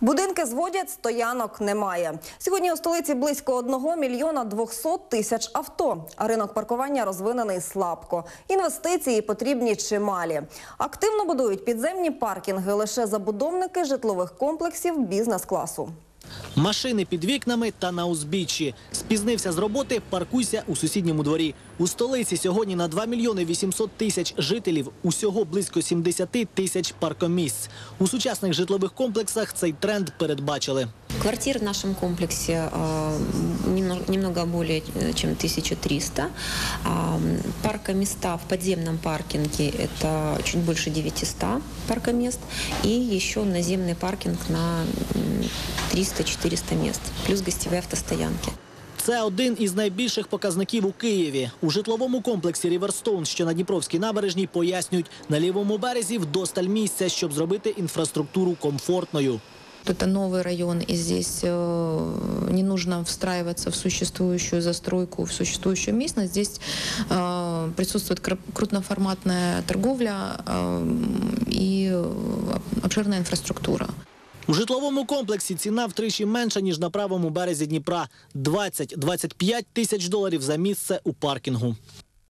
Будинки зводять, стоянок немає. Сьогодні у столиці близько 1 мільйона 200 тисяч авто. А ринок паркування розвинений слабко. Інвестиції потрібні чималі. Активно будують підземні паркінги лише забудовники житлових комплексів бізнес-класу. Машини під вікнами та на узбіччі. Спізнився з роботи, паркуйся у сусідньому дворі. У столиці сьогодні на 2 мільйони 800 тисяч жителів усього близько 70 тисяч паркомісць. У сучасних житлових комплексах цей тренд передбачили. Квартир в нашем комплексе э, немного, немного более э, чем 1300. А, м, Паркоместа в подземном паркинге – это чуть больше 900 паркомест. И еще наземный паркинг на м, 300-400 мест, плюс гостевые автостоянки. Це один із найбільших показників у Києві. У житловому комплексі Ріверстоун, що на Дніпровській набережній, пояснюють, на лівому березі вдосталь місця, щоб зробити інфраструктуру комфортною. Это новый район, и здесь э, не нужно встраиваться в существующую застройку, в существующую местность. Здесь э, присутствует кр- крупноформатная торговля э, и э, обширная инфраструктура. У житловому комплексі ціна втричі менша, ніж на правому березі Дніпра – 20-25 тисяч доларів за місце у паркінгу.